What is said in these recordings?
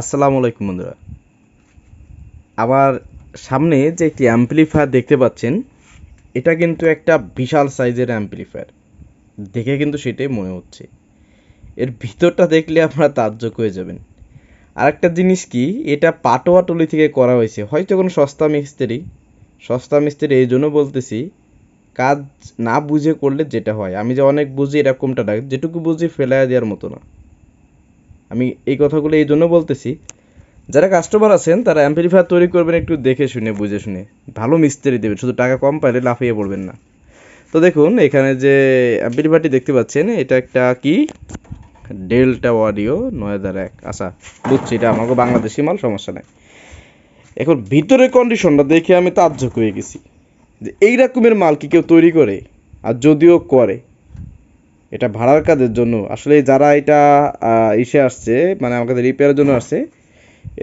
আসসালামু আলাইকুম বন্ধুরা। আমার সামনে যে একটি অ্যাম্পলিফায়ার দেখতে পাচ্ছেন, এটা কিন্তু একটা বিশাল সাইজের অ্যাম্পলিফায়ার দেখে কিন্তু সেটাই মনে হচ্ছে। এর ভিতরটা দেখলে আপনারা তাজ্জব হয়ে যাবেন। আর একটা জিনিস কি, এটা পাটোয়াটলি থেকে করা হয়েছে। হয়তো কোনো সস্তা মিস্ত্রি সস্তা মিস্ত্রি এই জন্য বলতেছি, কাজ না বুঝে করলে যেটা হয়। আমি যে অনেক বুঝি এরকমটা না, যেটুকু বুঝি ফেলাইয়া দেওয়ার মতো না। আমি এই কথাগুলো এই জন্য বলতেছি, যারা কাস্টমার আছেন, তারা অ্যাম্পলিফায়ার তৈরি করবেন একটু দেখে শুনে, বুঝে শুনে। ভালো মিস্ত্রি দেবেন, শুধু টাকা কম পাইলে লাফিয়ে পড়বেন না। তো দেখুন, এখানে যে অ্যাম্পলিফায়ারটি দেখতে পাচ্ছেন, এটা একটা কি? ডেল্টা অডিও নয় হাজার এক। আচ্ছা বুঝছি, এটা আমাকে বাংলাদেশি মাল, সমস্যা নাই। এখন ভিতরের কন্ডিশনটা দেখে আমি তাজ্জব হয়ে গেছি। যে এই রকমের মাল কি কেউ তৈরি করে, আর যদিও করে এটা ভাড়ার কাজের জন্য। আসলে যারা এটা ইসে আসছে মানে আমাদের রিপেয়ারের জন্য আসছে,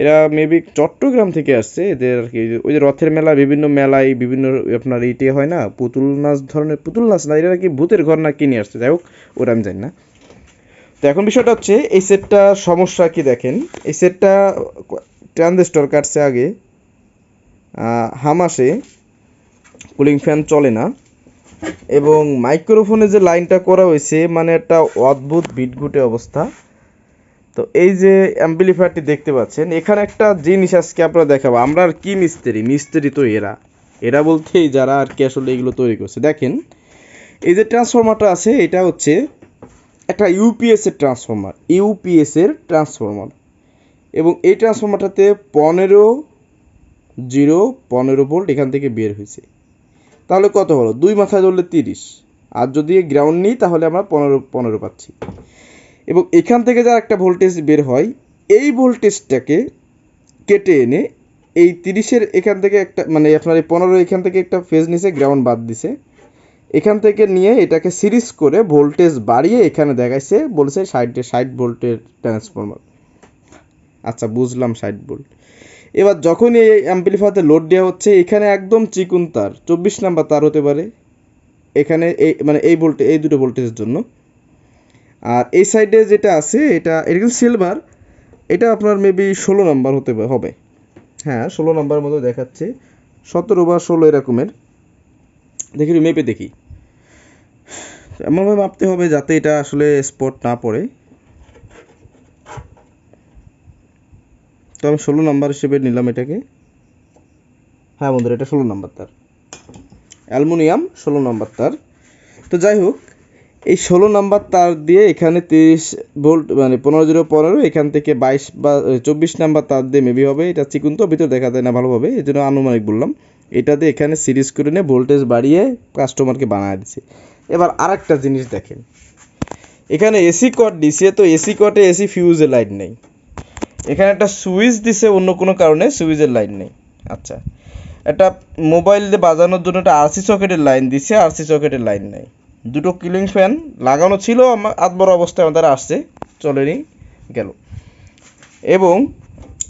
এরা মেবি চট্টগ্রাম থেকে আসছে, এদের আর কি, ওই যে রথের মেলা, বিভিন্ন মেলায় বিভিন্ন আপনার ইটে হয় না, পুতুল নাচ ধরনের, পুতুল নাচ না, এরা কি ভূতের ঘর না কিনে আসছে? যাই হোক, ওটা আমি জানি না। তো এখন বিষয়টা হচ্ছে, এই সেটটা সমস্যা কি দেখেন? এই সেটটা ট্রানজিস্টর কাটছে আগে হামাসে কুলিং ফ্যান চলে না। এবং মাইক্রোফোনে যে লাইনটা করা হয়েছে মানে একটা অদ্ভুত বিটগুটে অবস্থা। তো এই যে অ্যাম্পলিফায়ারটি দেখতে পাচ্ছেন, এখানে একটা জিনিস আজকে আপনারা দেখাবো। আমরা আর কি মিস্ত্রি? মিস্ত্রি তো এরা। এরা বলতেই যারা আর কি আসলে এগুলো তৈরি করছে। দেখেন, এই যে ট্রান্সফর্মারটা আছে, এটা হচ্ছে একটা ইউপিএস এর ট্রান্সফর্মার। ইউপিএস এর ট্রান্সফর্মার। এবং এই ট্রান্সফর্মারটাতে পনেরো জিরো পনেরো ভোল্ট এখান থেকে বের হয়েছে। তাহলে কত হলো দুই মাথায় ধরলে তিরিশ। আর যদি গ্রাউন্ড নিই, তাহলে আমরা পনেরো পনেরো পাচ্ছি। এবং এখান থেকে যা একটা ভোল্টেজ বের হয়, এই ভোল্টেজটাকে কেটে এনে এই তিরিশের এখান থেকে একটা মানে আপনার এই পনেরো এখান থেকে একটা ফেজ নিছে গ্রাউন্ড বাদ দিছে। এখান থেকে নিয়ে এটাকে সিরিজ করে ভোল্টেজ বাড়িয়ে এখানে দেখাইছে, বলেছে ষাটে, ষাট ভোল্টের ট্রান্সফরমার আচ্ছা বুঝলাম ষাট ভোল্ট এবার যখন এই অ্যাম্পলিফায়ারতে লোড দেওয়া হচ্ছে, এখানে একদম চিকুন তার, চব্বিশ নাম্বার তার হতে পারে। এখানে এই মানে এই ভোল্টে এই দুটো ভোল্টেজের জন্য। আর এই সাইডে যেটা আছে, এটা এটা কিন্তু সিলভার এটা আপনার মেবি ষোলো নাম্বার হতে হবে। হ্যাঁ ষোলো নাম্বার মতো দেখাচ্ছে। সতেরো বা ষোলো এরকমের। দেখি মেপে দেখি। এমনভাবে মাপতে হবে যাতে এটা আসলে স্পট না পড়ে। তো আমি ষোলো নাম্বার হিসেবে নিলাম এটাকে। হ্যাঁ বন্ধুরা এটা ষোলো নাম্বার তার। অ্যালুমিনিয়াম ষোলো নাম্বার তার। তো যাই হোক এই ষোলো নাম্বার তার দিয়ে এখানে তিরিশ ভোল্ট মানে পনেরো জিরো পনেরো এখান থেকে বাইশ বা চব্বিশ নাম্বার তার দিয়ে মেবি হবে। এটা চিকুন তো ভিতর দেখা যায় না ভালোভাবে এই জন্য আনুমানিক বললাম। এটা দিয়ে এখানে সিরিজ করে নিয়ে ভোল্টেজ বাড়িয়ে কাস্টমারকে বানায় দিচ্ছে এবার আরেকটা জিনিস দেখেন। এখানে এসি কট দিছে তো এসি কটে এসি ফিউজে লাইট নেই। এখানে একটা সুইচ দিছে অন্য কোনো কারণে, সুইচের লাইন নেই। আচ্ছা। একটা মোবাইল দিয়ে বাজানোর জন্য একটা আরসি সকেটের লাইন দিছে আরসি সকেটের লাইন নেই। দুটো কিলিং ফ্যান লাগানো ছিল, আমার আধ বড় অবস্থায় আমাদের আসছে, চলেনি, গেল। এবং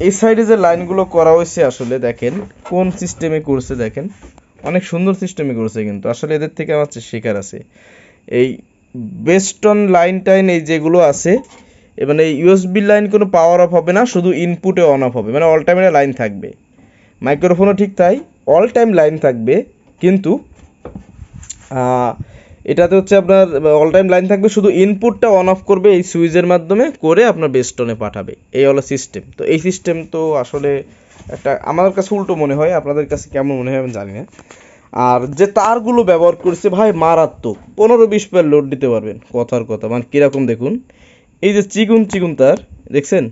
এই সাইডে যে লাইনগুলো করা হয়েছে আসলে দেখেন, কোন সিস্টেমে করছে দেখেন, অনেক সুন্দর সিস্টেমে করেছে কিন্তু, আসলে এদের থেকে আমার শেখার আছে। এই বেস্টন লাইন টাইন এই যেগুলো আছে মানে ইউএসবি লাইন কোনো পাওয়ার অফ হবে না, শুধু ইনপুটে অন অফ হবে মানে অল টাইম লাইন থাকবে। মাইক্রোফোনও ঠিক তাই অল টাইম লাইন থাকবে, কিন্তু এটাতে হচ্ছে আপনার অল টাইম লাইন থাকবে, শুধু ইনপুটটা অন অফ করবে এই সুইচের মাধ্যমে করে আপনার বেস্টনে পাঠাবে। এই হলো সিস্টেম তো এই সিস্টেম তো আসলে একটা আমার কাছে উল্টো মনে হয়, আপনাদের কাছে কেমন মনে হয় আমি জানি না। আর যে তারগুলো ব্যবহার করছে ভাই, মারাত্মক, পনেরো বিশ পেয়ার লোড দিতে পারবেন, কথার কথা। মানে কীরকম দেখুন এই যে চিকুন চিকুন তার, দেখছেন?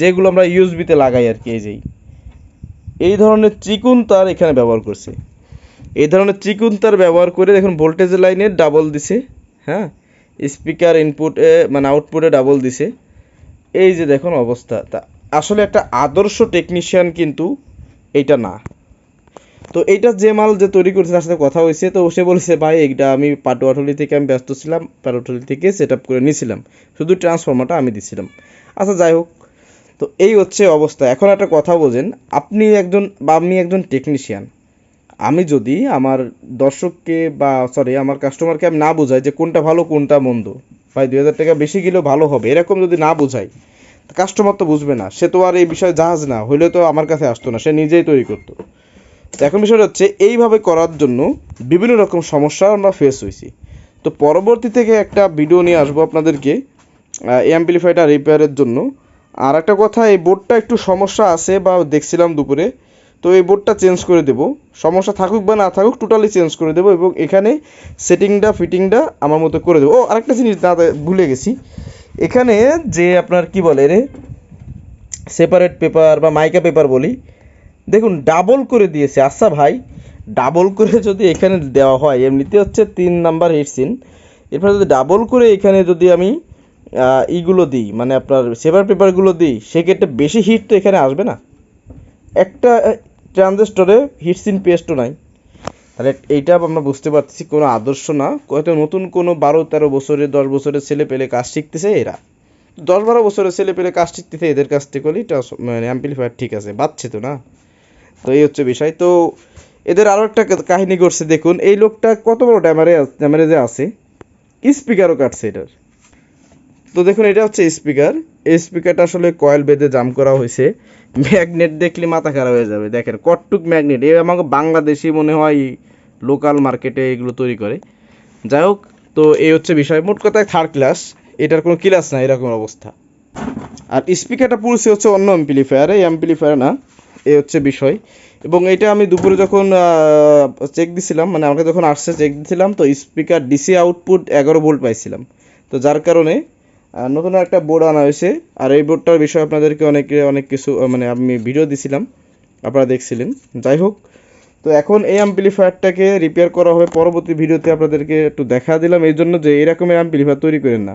যেগুলো আমরা ইউএসবিতে লাগাই আর কি, এই যেই। এই ধরনের চিকুন তার এখানে ব্যবহার করছে। এই ধরনের চিকুন তার ব্যবহার করে দেখুন ভোল্টেজ লাইনে ডাবল দিছে হ্যাঁ? স্পিকার ইনপুটে মানে আউটপুটে ডাবল দিছে। এই যে দেখুন অবস্থা, তা আসলে একটা আদর্শ টেকনিশিয়ান কিন্তু এইটা না। তো এইটা যে মাল যে তৈরি করছে তার সাথে কথা হয়েছে, তো সে বলেছে, ভাই, এইটা আমি পাটুয়াটলি থেকে আমি ব্যস্ত ছিলাম পাটুয়াটলি থেকে সেট আপ করে নিয়েছিলাম। শুধু ট্রান্সফর্মারটা আমি দিছিলাম। আচ্ছা যাই হোক। তো এই হচ্ছে অবস্থা। এখন একটা কথা বোঝেন, আপনি একজন বা আমি একজন টেকনিশিয়ান আমি যদি আমার দর্শককে বা সরি আমার কাস্টমারকে আমি না বোঝাই যে কোনটা ভালো, কোনটা মন্দ, ভাই, দুই হাজার টাকা বেশি গেলেও ভালো হবে, এরকম যদি না বোঝাই কাস্টমার তো বুঝবে না। সে তো আর এই বিষয়ে জাহাজ না, হইলে তো আমার কাছে আসতো না, সে নিজেই তৈরি করতো। তো এখন বিষয়টা হচ্ছে, এইভাবে করার জন্য বিভিন্ন রকম সমস্যা আমরা ফেস হয়েছি। তো পরবর্তী থেকে একটা ভিডিও নিয়ে আসব আপনাদেরকে অ্যাম্পলিফাইটা রিপেয়ারের জন্য। আর একটা কথা, এই বোর্ডটা একটু সমস্যা আছে বা দেখছিলাম দুপুরে, তো এই বোর্ডটা চেঞ্জ করে দেবো। সমস্যা থাকুক বা না থাকুক টোটালি চেঞ্জ করে দেবো এবং এখানে সেটিংটা ফিটিংটা আমার মতো করে দেবো। ও, আরেকটা জিনিস দাদা ভুলে গেছি। এখানে যে আপনার কি বলে রে সেপারেট পেপার বা মাইকা পেপার বলি দেখুন ডাবল করে দিয়েছে। আচ্ছা ভাই ডাবল করে যদি এখানে দেওয়া হয়, এমনিতে হচ্ছে তিন নাম্বার হিটসিন এরপরে যদি ডাবল করে এখানে যদি আমি ইগুলো দিই মানে আপনার সেপার পেপারগুলো দিই, সেক্ষেত্রে বেশি হিট তো এখানে আসবে না। একটা ট্রানজিস্টরে হিটসিন পেস্টও নাই। তাহলে এইটা আমরা বুঝতে পারছি কোনো আদর্শ না। হয়তো নতুন কোনো বারো তেরো বছরের দশ বছরের ছেলে পেলে কাজ শিখতেছে এরা। দশ বারো বছরের ছেলে পেলে কাজ শিখতেছে, এদের কাছ থেকে মানে অ্যাম্পলিফায়ার ঠিক আছে, বাচ্ছে তো না। তো এই হচ্ছে বিষয়। তো এদের আরও একটা কাহিনী করছে, দেখুন। এই লোকটা কত বড় ড্যামারে ড্যামারেজে আছে, স্পিকারও কাটছে এটার। তো দেখুন, এটা হচ্ছে স্পিকার। এই স্পিকারটা আসলে কয়েল বেঁধে জাম করা হয়েছে। ম্যাগনেট দেখলে মাথা খারাপ হয়ে যাবে। দেখেন, কটটুক ম্যাগনেট। এ আমাকে বাংলাদেশি মনে হয় লোকাল মার্কেটে এগুলো তৈরি করে। যাই হোক, তো এই হচ্ছে বিষয়। মোট কথায় থার্ড ক্লাস এটার কোনো ক্লাস না এরকম অবস্থা। আর স্পিকারটা পুরুষে হচ্ছে অন্য অ্যাম্পলিফায়ার এই অ্যাম্পলিফায়ার না এই হচ্ছে বিষয়। এবং এটা আমি দুপুরে যখন চেক দিছিলাম মানে আমাকে যখন আসছে চেক দিছিলাম, তো স্পিকার ডিসি আউটপুট এগারো ভোল্ট পাইছিলাম। তো যার কারণে নতুন একটা বোর্ড আনা হয়েছে। আর এই বোর্ডটার বিষয়ে আপনাদেরকে অনেক অনেক কিছু মানে আমি ভিডিও দিছিলাম, আপনারা দেখছিলেন। যাই হোক, তো এখন এই অ্যাম্পলিফায়ারটাকে রিপেয়ার করা হবে। পরবর্তী ভিডিওতে আপনাদেরকে একটু দেখা দিলাম। এই জন্য যে এরকমের অ্যাম্পলিফায়ার তৈরি করেন না।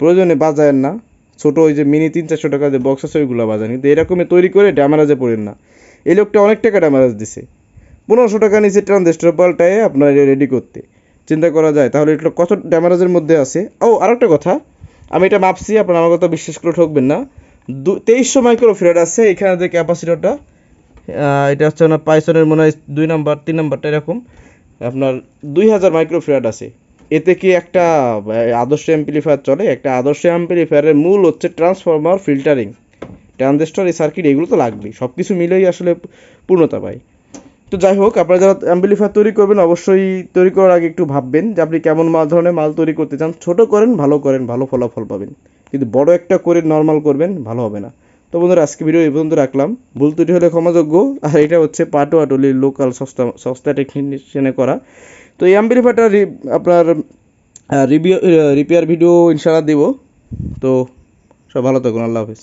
প্রয়োজনে বাজায়েন না। ছোট ওই যে মিনি তিন চারশো টাকা যে বক্স আছে, ওইগুলো বাজান কিন্তু এরকমই তৈরি করে ড্যামারাজে পড়েন না। এই লোকটা অনেক টাকা ড্যামারাজ দিছে। পনেরোশো টাকা নিচে ট্রানজিস্টার পাল্টায় আপনার রেডি করতে। চিন্তা করা যায়। তাহলে এটা কত ড্যামারাজের মধ্যে আছে? ও, আরেকটা কথা। আমি এটা মাপছি আপনার আমার কথা বিশ্বাস করে ঠকবেন না। দু তেইশশো মাইক্রো ফ্রেড আছে এখানে যে ক্যাপাসিটরটা এটা হচ্ছে আপনার পাইসনের মনে হয় দুই নাম্বার, তিন নাম্বারটা এরকম। আপনার দুই হাজার মাইক্রো ফ্রেড আছে। এতে কি একটা আদর্শ অ্যাম্পলিফায়ার চলে? একটা আদর্শ অ্যাম্পলিফায়ারের মূল হচ্ছে ট্রান্সফরমার ফিল্টারিং ট্রানজিস্টর এই সার্কিট এগুলো তো লাগবেই। সব কিছু মিলেই আসলে পূর্ণতা পায়। তো যাই হোক, আপনারা যারা অ্যাম্পলিফায়ার তৈরি করবেন, অবশ্যই তৈরি করার আগে একটু ভাববেন যে আপনি কেমন মাল ধরনের মাল তৈরি করতে চান। ছোট করেন, ভালো করেন, ভালো ফলাফল পাবেন। কিন্তু বড় একটা করে নর্মাল করবেন, ভালো হবে না। তো বন্ধুরা, আজকে ভিডিও এই পর্যন্ত রাখলাম। ভুল ত্রুটি হলে ক্ষমাযোগ্য আর এটা হচ্ছে পাটু আটলির লোকাল সস্তা সস্তা টেকনিশিয়ানে করা। তো এই অ্যাম্পলিফায়ারটা আপনার রিভিউ রিপেয়ার ভিডিও ইনশাআল্লাহ দিব। তো সব ভালো থাকুন, আল্লাহ হাফিজ।